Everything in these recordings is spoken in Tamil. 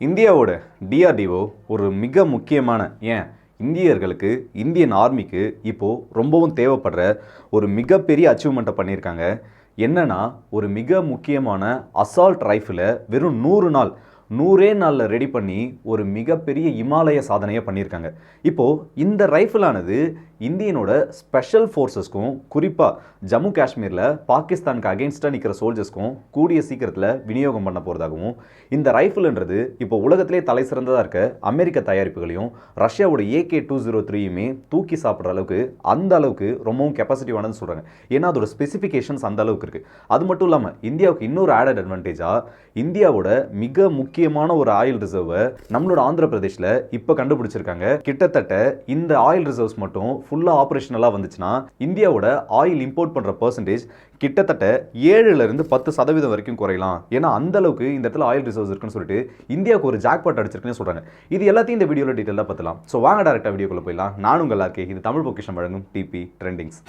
இந்தியாவோட டிஆர்டிஓ ஒரு மிக முக்கியமான ஏன்? இந்தியர்களுக்கு இந்தியன் ஆர்மிக்கு இப்போது ரொம்பவும் தேவைப்படுற ஒரு மிகப்பெரிய அச்சீவ்மெண்ட்டை பண்ணியிருக்காங்க. என்னென்னா ஒரு மிக முக்கியமான அசால்ட் ரைஃபிளை வெறும் நூறு நாள் நூறே நாளில் ரெடி பண்ணி ஒரு மிகப்பெரிய இமாலய சாதனையை பண்ணியிருக்காங்க. இப்போது இந்த ரைஃபிளானது இந்தியனோட ஸ்பெஷல் ஃபோர்ஸஸ்க்கும் குறிப்பாக ஜம்மு காஷ்மீரில் பாகிஸ்தானுக்கு அகேன்ஸ்டாக நிற்கிற சோல்ஜர்ஸ்க்கும் கூடிய சீக்கிரத்தில் விநியோகம் பண்ண போகிறதாகவும் இந்த ரைஃபிள்ன்றது இப்போ உலகத்திலே தலை சிறந்ததாக இருக்க அமெரிக்க தயாரிப்புகளையும் ரஷ்யாவோட ஏகே டூ ஜீரோ த்ரீயுமே தூக்கி சாப்பிட்ற அளவுக்கு அந்த அளவுக்கு ரொம்பவும் கெப்பாசிட்டிவானதுன்னு சொல்கிறாங்க ஏன்னா அதோட ஸ்பெசிஃபிகேஷன்ஸ் அந்த அளவுக்கு இருக்குது அது மட்டும் இல்லாமல் இந்தியாவுக்கு இன்னொரு ஆடட் அட்வான்டேஜாக இந்தியாவோட மிக முக்கிய முக்கியமான ஒரு ஆயில் ரிசர்வை நம்மளோட ஆந்திர பிரதேஷில் இப்போ கண்டுபிடிச்சிருக்காங்க. கிட்டத்தட்ட இந்த ஆயில் ரிசர்வ்ஸ் மட்டும் ஃபுல்லாக ஆப்ரேஷனலாக வந்துச்சுன்னா இந்தியாவோட ஆயில் இம்போர்ட் பண்ணுற பர்சன்டேஜ் கிட்டத்தட்ட ஏழுலேருந்து பத்து சதவீதம் வரைக்கும் குறையலாம். ஏன்னா அந்த அளவுக்கு இந்த இடத்துல ஆயில் ரிசர்வ்ஸ் இருக்குன்னு சொல்லிட்டு இந்தியாவுக்கு ஒரு ஜாக்பாட் அடிச்சிருக்குன்னு சொல்கிறாங்க இது எல்லாத்தையும் இந்த வீடியோவில் டீட்டெயிலாக பார்த்துலாம் ஸோ வாங்க டேரெக்டாக வீடியோக்குள்ளே போயிடலாம். நானும் உங்கள் எல்லாருக்கே இது தமிழ் பொக்கிஷம் வழங்கும் டிபி ட்ரெண்டிங்ஸ்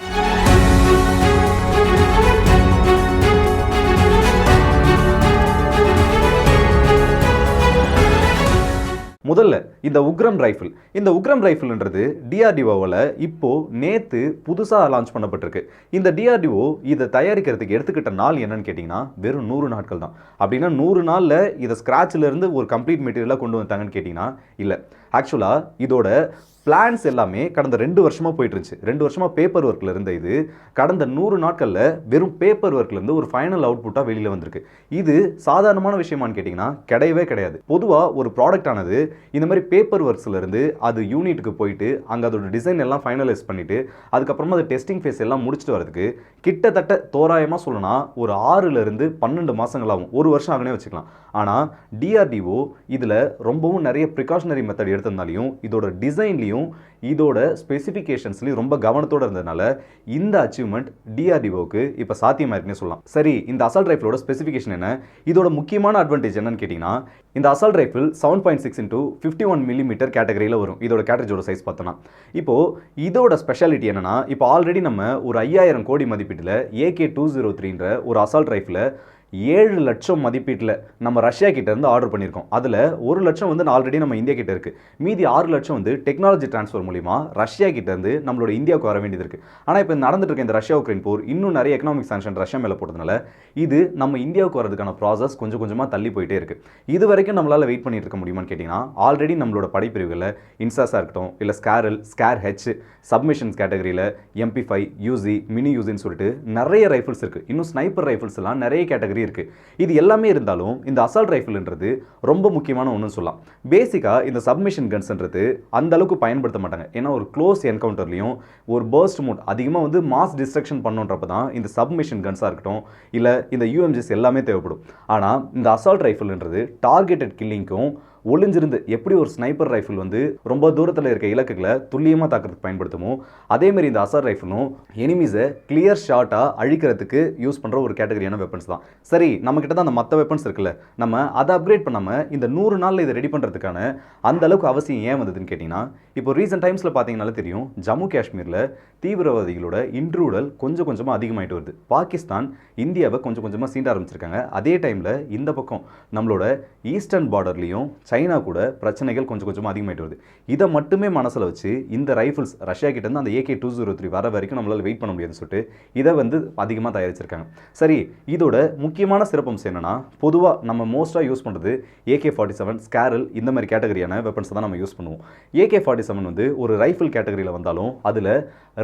முதல்ல இந்த உக்ரம் ரைஃபிள். இந்த உக்ரம் ரைஃபிள்ன்றது டிஆர்டிஓவில் இப்போது நேற்று புதுசாக லான்ச் பண்ணப்பட்டிருக்கு. இந்த டிஆர்டிஓ இதை தயாரிக்கிறதுக்கு எடுத்துக்கிட்ட நாள் என்னன்னு கேட்டிங்கன்னா வெறும் நூறு நாட்கள் தான். அப்படின்னா நூறு நாளில் இதை ஸ்க்ராட்சிலேருந்து ஒரு கம்ப்ளீட் மெட்டீரியலாக கொண்டு வந்தாங்கன்னு கேட்டிங்கன்னா இல்லை. ஆக்சுவலாக இதோட பிளான்ஸ் எல்லாமே கடந்த ரெண்டு வருஷமாக போயிட்டு இருந்துச்சு ரெண்டு வருஷமாக பேப்பர் ஒர்க்கில் இருந்த இது கடந்த நூறு நாட்களில் வெறும் பேப்பர் ஒர்க்லேருந்து ஒரு ஃபைனல் அவுட்புட்டாக வெளியில் வந்திருக்கு. இது சாதாரணமான விஷயமான்னு கேட்டிங்கன்னா கிடையவே கிடையாது. பொதுவாக ஒரு ப்ராடக்ட் ஆனது இந்த மாதிரி பேப்பர் ஒர்க்ஸ்லேருந்து அது யூனிட்டுக்கு போயிட்டு அங்கே அதோட டிசைன் எல்லாம் ஃபைனலைஸ் பண்ணிவிட்டு அதுக்கப்புறமா அது டெஸ்டிங் ஃபேஸ் எல்லாம் முடிச்சுட்டு வரதுக்கு கிட்டத்தட்ட தோராயமாக சொல்லணும்னா ஒரு ஆறுலேருந்து பன்னெண்டு மாதங்கள் ஆகும் ஒரு வருஷம் ஆகுனே வச்சுக்கலாம். ஆனால் டிஆர்டிஓ இதில் ரொம்பவும் நிறைய ப்ரிகாஷனரி மெத்தட் எடுத்திருந்தாலையும் இதோட டிசைன்லையும் இதோட ஸ்பெசிஃபிகேஷன்ஸ்லையும் ரொம்ப கவனத்தோடு இருந்ததுனால இந்த அச்சீவ்மெண்ட் டிஆர்டிஓக்கு இப்போ சாத்தியமாக இருக்குன்னு சொல்லலாம். சரி இந்த அசால்ட் ரைஃபிளோட ஸ்பெசிஃபிகேஷன் என்ன? இதோட முக்கியமான அட்வான்டேஜ் என்னன்னு கேட்டிங்கன்னா இந்த assault rifle seven point six into fifty one millimetre கேட்டகரியில் வரும். இதோட கேட்டகரியோட சைஸ் பார்த்தோன்னா இப்போது இதோட ஸ்பெஷாலிட்டி என்னன்னா இப்போ ஆல்ரெடி நம்ம ஒரு ஐயாயிரம் கோடி மதிப்பீட்டில் ஏகே டூ ஜீரோ த்ரீன்ற ஒரு அசால்ட் ரைஃபிளை ஏழு லட்சம் மதிப்பீட்டில் நம்ம ரஷ்யா கிட்டேருந்து ஆர்டர் பண்ணியிருக்கோம். அதில் ஒரு லட்சம் வந்து ஆல்ரெடி நம்ம இந்தியா கிட்ட இருக்குது மீதி ஆறு லட்சம் வந்து டெக்னாலஜி டிரான்ஸ்ஃபர் மூலிமா ரஷ்யா கிட்டேருந்து நம்மளோட இந்தியாவுக்கு வர வேண்டியது இருக்குது ஆனால் இப்போ நடந்துட்டு இருக்க இந்த ரஷ்யா உக்ரைன் போர் இன்னும் நிறைய எக்கனாமிக் சாங்ஷன் ரஷ்யா மேலே போட்டதுனால இது நம்ம இந்தியாவுக்கு வரதுக்கான ப்ராசஸ் கொஞ்சம் கொஞ்சமாக தள்ளி போயிட்டே இருக்குது இது வரைக்கும் நம்மளால் வெயிட் பண்ணிட்டு இருக்க முடியுமான்னு கேட்டிங்கன்னா ஆல்ரெடி நம்மளோட படைப்பிரிவுகளில் இன்சாஸாக இருக்கட்டும் இல்லை ஸ்கேரல் ஸ்கேர் ஹெச் சப்மிஷன்ஸ் கேட்டகரியில் எம்பி ஃபைவ் யூசி மினி யூசின்னு சொல்லிட்டு நிறைய ரைஃபிள்ஸ் இருக்குது இன்னும் ஸ்னைப்பர் ரைஃபிள்ஸ் எல்லாம் நிறைய கேட்டகரி இருக்குது இது எல்லாமே இருந்தாலும் இந்த அசால்ட் ரைஃபிள்ன்றது ரொம்ப முக்கியமான ஒன்றுன்னு சொல்லலாம். பேசிக்காக இந்த சப்மிஷன் கன்ஸ்ன்றது அந்த அளவுக்கு பயன்படுத்த மாட்டாங்க. ஏன்னா ஒரு க்ளோஸ் என்கவுண்டர்லையும் ஒரு பர்ஸ்ட் மோட் அதிகமாக வந்து மாஸ் டிஸ்ட்ரக்ஷன் பண்ணுன்றப்ப தான் இந்த சப்மிஷன் கன்ஸாக இருக்கட்டும் இல்லை இந்த யூஎம்ஜிஸ் எல்லாமே தேவைப்படும். ஆனால் இந்த அசால்ட் ரைஃபிள்ன்றது டார்கெட்டட் கில்லிங்க்கும் ஒளிஞ்சிருந்து எப்படி ஒரு ஸ்னைப்பர் ரைஃபிள் வந்து ரொம்ப தூரத்தில் இருக்க இலக்குகளை துல்லியமாக தாக்கிறதுக்கு பயன்படுத்துமோ அதேமாரி இந்த அசார் ரைஃபிளும் எனிமீஸை கிளியர் ஷாட்டாக அழிக்கிறதுக்கு யூஸ் பண்ணுற ஒரு கேட்டகரியான வெப்பன்ஸ் தான். சரி நம்மக்கிட்ட தான் அந்த மற்ற வெப்பன்ஸ் இருக்குல்ல நம்ம அதை அப்கிரேட் பண்ணாமல் இந்த நூறு நாளில் இதை ரெடி பண்ணுறதுக்கான அந்த அளவுக்கு அவசியம் ஏன் வந்ததுன்னு கேட்டிங்கன்னா இப்போ ரீசெண்ட் டைம்ஸில் பார்த்தீங்கனாலே தெரியும் ஜம்மு காஷ்மீரில் தீவிரவாதிகளோட இன்ட்ரூடல் கொஞ்சம் கொஞ்சமாக அதிகமாயிட்டு வருது. பாகிஸ்தான் இந்தியாவை கொஞ்சம் கொஞ்சமாக சீண்ட ஆரம்பிச்சிருக்காங்க. அதே டைமில் இந்த பக்கம் நம்மளோட ஈஸ்டர்ன் பார்டர்லேயும் சைனா கூட பிரச்சனைகள் கொஞ்சம் கொஞ்சமாக அதிகமாயிட்டு வருது. இதை மட்டுமே மனசில் வச்சு இந்த ரைஃபிள்ஸ் ரஷ்யா கிட்ட இருந்து அந்த ஏகே டூ ஜீரோ த்ரீ வர வரைக்கும் நம்மளால் வெயிட் பண்ண முடியாதுன்னு சொல்லிட்டு இதை வந்து அதிகமாக தயாரிச்சிருக்காங்க. சரி இதோட முக்கியமான சிறப்பம்சம் என்னென்னா பொதுவாக நம்ம மோஸ்ட்டாக யூஸ் பண்ணுறது ஏகே ஃபார்ட்டி செவன் ஸ்கேரல் இந்த மாதிரி கேட்டகரியான வெப்பன்ஸ் தான் நம்ம யூஸ் பண்ணுவோம். ஏகே ஃபார்ட்டி செவன் வந்து ஒரு ரைஃபிள் கேட்டகரியில் வந்தாலும் அதில்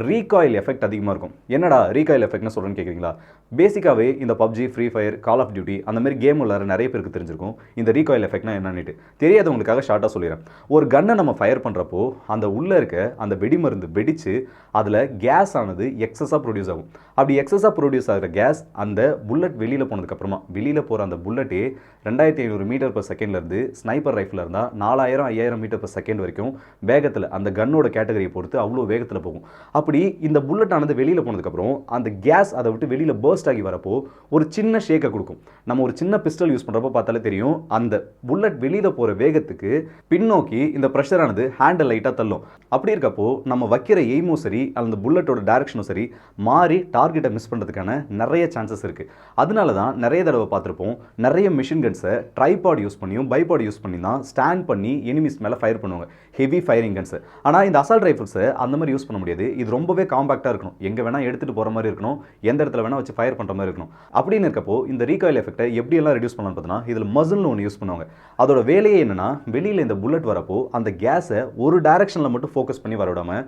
ரீகாயில் எஃபெக்ட் அதிகமாக இருக்கும். என்னடா ரீகாயில் எஃபெக்ட்னு சொல்கிறேன்னு கேட்குறீங்களா பேசிக்காகவே இந்த PUBG free fire call of duty அந்த மாதிரி கேம் விளாட்ற நிறைய பேருக்கு தெரிஞ்சிருக்கும். இந்த ரீகாயில் எஃபெக்ட்னா என்னன்னுட்டு. தெரியாதவங்களுக்காக ஷார்ட்டாக சொல்லிடுறேன். ஒரு கன்னை நம்ம ஃபயர் பண்ணுறப்போ அந்த உள்ளே இருக்க அந்த வெடி மருந்து வெடித்து அதில் கேஸ் ஆனது எக்ஸஸாக ப்ரொடியூஸ் ஆகும். அப்படி எக்ஸஸாக ப்ரொடியூஸ் ஆகிற கேஸ் அந்த புல்லட் வெளியில் போனதுக்கப்புறமா வெளியில் போகிற அந்த புல்லட்டே ரெண்டாயிரத்தி ஐநூறு மீட்டர் பர் செகண்ட்லேருந்து ஸ்னைப்பர் ரைஃபில் இருந்தால் நாலாயிரம் ஐயாயிரம் மீட்டர் பர் செகண்ட் வரைக்கும் வேகத்தில் அந்த கன்னோட கேட்டகரியை பொறுத்து அவ்வளோ வேகத்தில் போகும். அப்படி இந்த புல்லட் ஆனது வெளியில் போனதுக்கப்புறம் அந்த கேஸ் அதை விட்டு வெளியில் பர்ஸ்ட் ஆகி வரப்போ ஒரு சின்ன ஷேக்கை கொடுக்கும். நம்ம ஒரு சின்ன பிஸ்டல் யூஸ் பண்ணுறப்போ பார்த்தாலே தெரியும் அந்த புல்லட் வெளியில் போகிற போகிற வேகத்துக்கு பின்னோக்கி இந்த ப்ரெஷரானது ஹேண்டில் லைட்டாக தள்ளும். அப்படி இருக்கப்போ நம்ம வைக்கிற எய்மும் சரி அந்த புல்லட்டோட டைரக்ஷனும் சரி மாறி டார்கெட்டை மிஸ் பண்ணுறதுக்கான நிறைய சான்சஸ் இருக்குது அதனால தான் நிறைய தடவை பார்த்துருப்போம் நிறைய மிஷின் கன்ஸை ட்ரைபாட் யூஸ் பண்ணியும் பைபாட் யூஸ் பண்ணி தான் ஸ்டாண்ட் பண்ணி எனிமிஸ் மேலே ஃபயர் பண்ணுவாங்க. ஹெவி ஃபயரிங் கன்ஸ் ஆனால் இந்த அசால்ட் ரைஃபிள்ஸை அந்த மாதிரி யூஸ் பண்ண முடியாது. இது ரொம்பவே காம்பாக்டாக இருக்கணும். எங்கே வேணால் எடுத்துகிட்டு போகிற மாதிரி இருக்கணும். எந்த இடத்துல வேணால் வச்சு ஃபயர் பண்ணுற மாதிரி இருக்கணும். அப்படின்னு இருக்கப்போ இந்த ரீகாயில் எஃபெக்ட்டை எப்படியெல்லாம் ரெடியூஸ் பண்ணலாம்னு பார்த்தீங்கன்னா இதில் மசில்னு ஒன்று யூஸ் பண்ணுவாங்க. அதோட வேலையை என்னன்னா வெளியில் இந்த புல்லட் வரப்போ அந்த கேஸை ஒரு டைரக்ஷனில் மட்டும் ஃபோக்கஸ் பண்ணி வர விடாம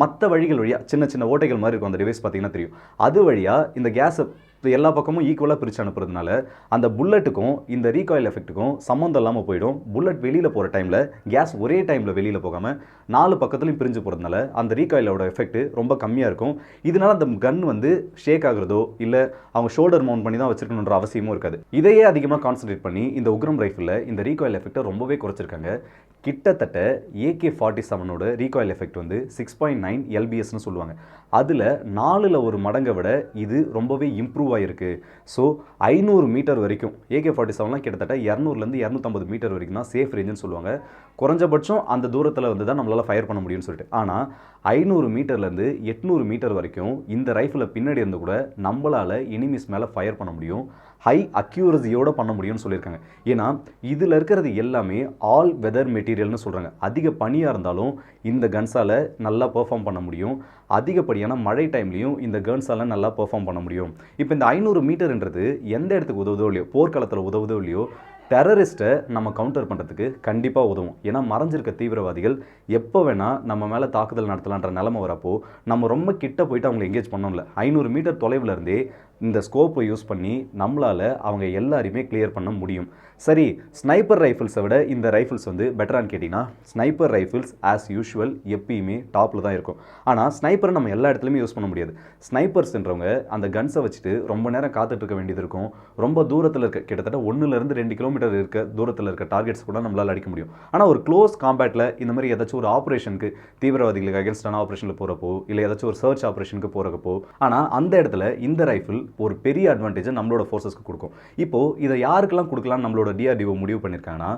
மற்ற வழிகள் வழியாக சின்ன சின்ன ஓட்டைகள் மாதிரி இருக்கும் அந்த டிவைஸ் பார்த்தீங்கன்னா தெரியும். அது வழியாக இந்த கேஸை எல்லா பக்கமும் ஈக்குவலாக பிரித்து அனுப்புறதுனால அந்த புல்லட்டுக்கும் இந்த ரீகாயில் எஃபெக்ட்டுக்கும் சம்மந்தம் இல்லாமல் போயிடும். புல்லட் வெளியில் போகிற டைமில் கேஸ் ஒரே டைமில் வெளியில் போகாமல் நாலு பக்கத்துலையும் பிரிஞ்சு போகிறதுனால அந்த ரீகாயிலோட எஃபெக்ட் ரொம்ப கம்மியாக இருக்கும். இதனால அந்த கன் வந்து ஷேக் ஆகுறதோ இல்லை அவங்க ஷோல்டர் மவுண்ட் பண்ணி தான் வச்சிருக்கணுன்ற அவசியமும் இருக்காது. இதையே அதிகமாக கான்சன்ட்ரேட் பண்ணி இந்த உக்ரம் ரைஃபிளில் இந்த ரீகாயில் எஃபெக்ட்டை ரொம்பவே குறைச்சிருக்காங்க. கிட்டத்தட்ட ஏகே ஃபார்ட்டி செவனோட ரீகாயில் எஃபெக்ட் வந்து சிக்ஸ் பாயிண்ட் நைன் எல்பிஎஸ்னு சொல்லுவாங்க. அதில் நாலில் ஒரு மடங்கை விட இது ரொம்பவே இம்ப்ரூவ் ஆகிருக்கு ஸோ ஐநூறு மீட்டர் வரைக்கும் ஏகே ஃபார்ட்டி செவன்லாம் கிட்டத்தட்ட இரநூறுலேருந்து இரநூத்தம்பது மீட்டர் வரைக்கும் தான் சேஃப் ரேஞ்சுன்னு சொல்லுவாங்க. குறைஞ்சபட்சம் அந்த தூரத்தில் வந்து தான் நம்மளால் ஃபயர் பண்ண முடியும்னு சொல்லிட்டு. ஆனால் ஐநூறு மீட்டர்லேருந்து எட்நூறு மீட்டர் வரைக்கும் இந்த ரைஃபிளை பின்னாடி இருந்து கூட நம்மளால் எனிமிஸ் மேலே ஃபயர் பண்ண முடியும். ஹை அக்யூரஸியோடு பண்ண முடியும்னு சொல்லியிருக்காங்க. ஏன்னா இதில் இருக்கிறது எல்லாமே ஆல் வெதர் மெட்டீரியல்னு சொல்கிறாங்க அதிக பனியாக இருந்தாலும் இந்த கன்ஸால் நல்லா பெர்ஃபார்ம் பண்ண முடியும். அதிகப்படியான மழை டைம்லையும் இந்த கேர்ன்ஸால் நல்லா பெர்ஃபார்ம் பண்ண முடியும். இப்போ இந்த ஐநூறு மீட்டர்ன்றது எந்த இடத்துக்கு உதவுதோ இல்லையோ போர்க்காலத்தில் உதவுதோ இல்லையோ டெரரிஸ்ட்டை நம்ம கவுண்டர் பண்ணுறதுக்கு கண்டிப்பாக உதவும். ஏன்னா மறைஞ்சிருக்க தீவிரவாதிகள் எப்போ வேணால் நம்ம மேலே தாக்குதல் நடத்தலான்ற நிலமை வரப்போ நம்ம ரொம்ப கிட்ட போயிட்டு அவங்களை எங்கேஜ் பண்ணோம்ல. ஐநூறு மீட்டர் தொலைவில் இருந்தே இந்த ஸ்கோப்பை யூஸ் பண்ணி நம்மளால் அவங்க எல்லாரையுமே கிளியர் பண்ண முடியும். சரி ஸ்னைப்பர் ரைஃபிள்ஸை விட இந்த ரைஃபிள்ஸ் வந்து பெட்டரான்னு கேட்டிங்கன்னா ஸ்னைப்பர் ரைஃபிள்ஸ் ஆஸ் யூஷுவல் எப்பயுமே டாப்பில் தான் இருக்கும். ஆனால் ஸ்னைப்பரை நம்ம எல்லா இடத்துலையுமே யூஸ் பண்ண முடியாது. ஸ்னைப்பர்ஸ்ன்றவங்க அந்த கன்ஸை வச்சுட்டு ரொம்ப நேரம் காத்துட்டு இருக்க வேண்டியது இருக்கும். ரொம்ப தூரத்தில் இருக்க கிட்டத்தட்ட ஒன்றுலேருந்து ரெண்டு கிலோமீட்டர் இருக்க தூரத்தில் இருக்க டார்கெட்ஸ் கூட நம்மளால் அடிக்க முடியும். ஆனால் ஒரு க்ளோஸ் காம்பேட்டில் இந்த மாதிரி ஏதாச்சும் ஒரு ஆப்ரேஷனுக்கு தீவிரவாதிகளுக்கு அகேன்ஸ்டான ஆப்ரேஷனில் போகிறப்போ இல்லை ஏதாச்சும் ஒரு சர்ச் ஆப்ரேஷனுக்கு போகிறப்போ ஆனால் அந்த இடத்துல இந்த ரைஃபிள் ஒரு பெரிய அட்வான்டேஜை நம்மளோட ஃபோர்ஸஸ்க்கு கொடுக்கும். இப்போது இதை யாருக்கெல்லாம் கொடுக்கலாம் நம்மளோட டிஆர்டிஓ முடிவு பண்ணியிருக்காங்கன்னா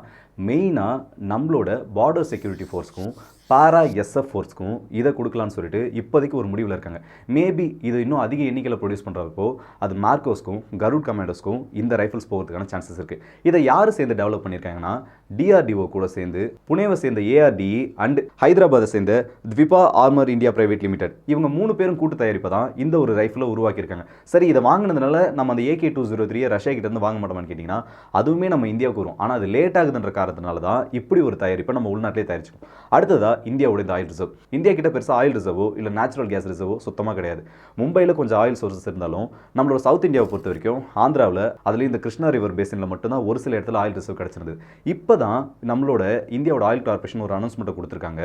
மெயினாக நம்மளோட பார்டர் செக்யூரிட்டி ஃபோர்ஸ்க்கும் பாரா எஸ்எஃப் ஃபோர்ஸ்க்கும் இதை கொடுக்கலான்னு சொல்லிட்டு இப்போதைக்கு ஒரு முடிவில் இருக்காங்க. மேபி இது இன்னும் அதிக எண்ணிக்கையில் ப்ரொடியூஸ் பண்ணுறப்போ அது மார்க்கோஸ்க்கும் கருட் கமாண்டோஸ்க்கும் இந்த ரைஃபிள்ஸ் போகிறதுக்கான சான்சஸ் இருக்குது இதை யார் சேர்ந்து டெவலப் பண்ணியிருக்காங்கன்னா டிஆர்டிஓ கூட சேர்ந்து புனேவை சேர்ந்த ஏஆர்டிஇ அண்ட் ஹைதராபாத்தை சேர்ந்த Dwipa armour India private limited இவங்க மூணு பேரும் கூட்டு தயாரிப்பு தான் இந்த ஒரு ரைஃபிளை உருவாக்கியிருக்காங்க. சரி இதை வாங்கினதுனால நம்ம அந்த AK two zero three Russia கிட்டேருந்து வாங்க மாட்டோமான்னு கேட்டிங்கன்னா அதுவுமே நம்ம இந்தியாவுக்கு வரும். ஆனால் அது லேட் ஆகுதுன்ற காரணத்தினால தான் இப்படி ஒரு தயாரிப்பை நம்ம உள்நாட்டிலே தயாரிச்சிக்கோம் அடுத்ததாக இந்தியாவோட இந்த ஆயில் ரிசர்வ் இந்தியா கிட்ட பெருசாக ஆயில் ரிசர்வோ இல்லை நேச்சுரல் கேஸ் ரிசர்வோ சுத்தமாக கிடையாது. மும்பையில் கொஞ்சம் ஆயில் சோர்சஸ் இருந்தாலும் நம்மளோட சவுத் இந்தியாவை பொறுத்த வரைக்கும் ஆந்திராவில் அதுலேயும் இந்த கிருஷ்ணா ரிவர் பேசினில் மட்டும்தான் ஒரு சில இடத்துல ஆயில் ரிசர்வ் கிடச்சிருந்தது. இப்போ தான் நம்மளோட இந்தியாவோட ஆயில் கார்பரேஷன் ஒரு அனௌன்ஸ்மெண்ட்டை கொடுத்துருக்காங்க.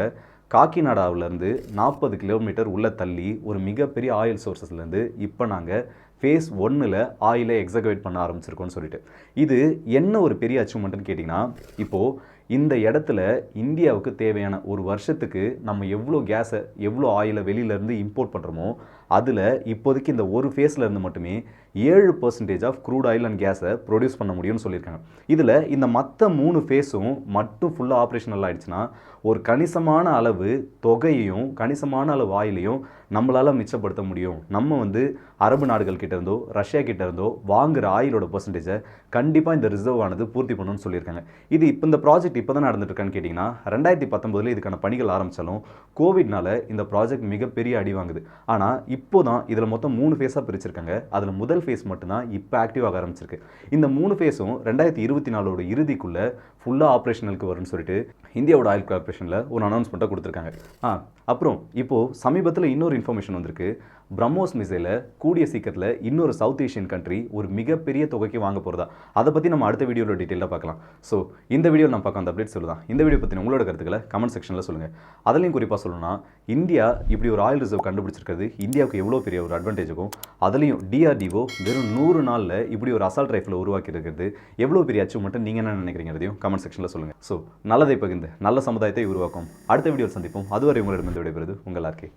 காக்கிநாடாவிலேருந்து நாற்பது கிலோமீட்டர் உள்ள தள்ளி ஒரு மிகப்பெரிய ஆயில் சோர்சஸ்லேருந்து இப்போ நாங்கள் ஃபேஸ் ஒன்னில் ஆயிலை எக்ஸகவேட் பண்ண ஆரம்பிச்சிருக்கோன்னு சொல்லிட்டு. இது என்ன ஒரு பெரிய அச்சீவ்மெண்ட்னு கேட்டிங்கன்னா இப்போது இந்த இடத்துல இந்தியாவுக்கு தேவையான ஒரு வருஷத்துக்கு நம்ம எவ்வளோ கேஸை எவ்வளோ ஆயிலை வெளியிலேருந்து இம்போர்ட் பண்ணுறோமோ அதில் இப்போதைக்கு இந்த ஒரு ஃபேஸில் இருந்து மட்டுமே ஏழு percentage of crude oil and கேஸை ப்ரொடியூஸ் பண்ண முடியும்னு சொல்லியிருக்காங்க. இதில் இந்த மற்ற மூணு ஃபேஸும் மட்டும் ஃபுல்லாக ஆப்ரேஷனல் ஆகிடுச்சுன்னா ஒரு கணிசமான அளவு தொகையையும் கணிசமான அளவு ஆயிலையும் நம்மளால் மிச்சப்படுத்த முடியும். நம்ம வந்து அரபு நாடுகள் கிட்டேருந்தோ ரஷ்யா கிட்டேருந்தோ இருந்தோ வாங்குற ஆயிலோட பர்சன்டேஜை கண்டிப்பாக இந்த ரிசர்வ் ஆனது பூர்த்தி பண்ணணும்னு சொல்லியிருக்காங்க. இது இப்போ இந்த ப்ராஜெக்ட் இப்போ தான் நடந்துட்டுருக்கான்னு கேட்டிங்கன்னா ரெண்டாயிரத்தி பத்தொம்போதில் இதுக்கான பணிகள் ஆரம்பித்தாலும் கோவிட்னால இந்த ப்ராஜெக்ட் மிகப்பெரிய அடி வாங்குது. ஆனால் இப்போ தான் இதில் மொத்தம் மூணு ஃபேஸாக பிரிச்சிருக்காங்க. அதில் முதல் ஃபேஸ் மட்டும்தான் இப்போ ஆக்டிவ் ஆக ஆரம்பிச்சிருக்கு. இந்த மூணு ஃபேஸும் ரெண்டாயிரத்தி இருபத்தி நாலோட இறுதிக்குள்ளே ஃபுல்லாக ஆப்ரேஷனலுக்கு வரும்னு சொல்லிட்டு இந்தியாவோட ஆயில் கார்பரேஷனில் ஒரு அனௌன்ஸ்மெண்ட்டாக கொடுத்துருக்காங்க. ஆ அப்புறம் இப்போது சமீபத்தில் இன்னொரு இன்ஃபர்மேஷன் வந்திருக்கு. பிரம்மோஸ் மிசைலை கூடிய சீக்கிரத்தில் இன்னொரு சவுத் ஏஷியன் கண்ட்ரி ஒரு மிகப்பெரிய தொகைக்கு வாங்க போகிறதா அதை பற்றி நம்ம அடுத்த வீடியோவில் டீட்டெயிலாக பார்க்கலாம். ஸோ இந்த வீடியோ நம்ம பார்க்க அந்த அப்டேட் சொல்லுதான். இந்த வீடியோ பற்றி உங்களோட கருத்துக்களை கமெண்ட் செக்ஷனில் சொல்லுங்கள் அதுலேயும் குறிப்பாக சொல்லணும்னா இந்தியா இப்படி ஒரு ஆயில் ரிசர்வ் கண்டுபிடிச்சிருக்கிறது இந்தியாவுக்கு எவ்வளோ பெரிய ஒரு அட்வான்டேஜுக்கும் அதுலேயும் டிஆர்டிஓ வெறும் நூறு நாளில் இப்படி ஒரு அசால்ட் ரைஃபில் உருவாக்கி இருக்கிறது எவ்வளோ பெரிய அச்சீவ்மெண்ட்டு நீங்கள் என்ன நினைக்கிறீங்கிறதையும் கமெண்ட் செக்ஷனில் சொல்லுங்கள் ஸோ நல்லதை பகிர்ந்து நல்ல சமுதாயத்தை உருவாக்கும். அடுத்த வீடியோவில் சந்திப்போம். அதுவரை உங்களிடமிருந்து விடைபெறுது உங்கள் ஆர்கே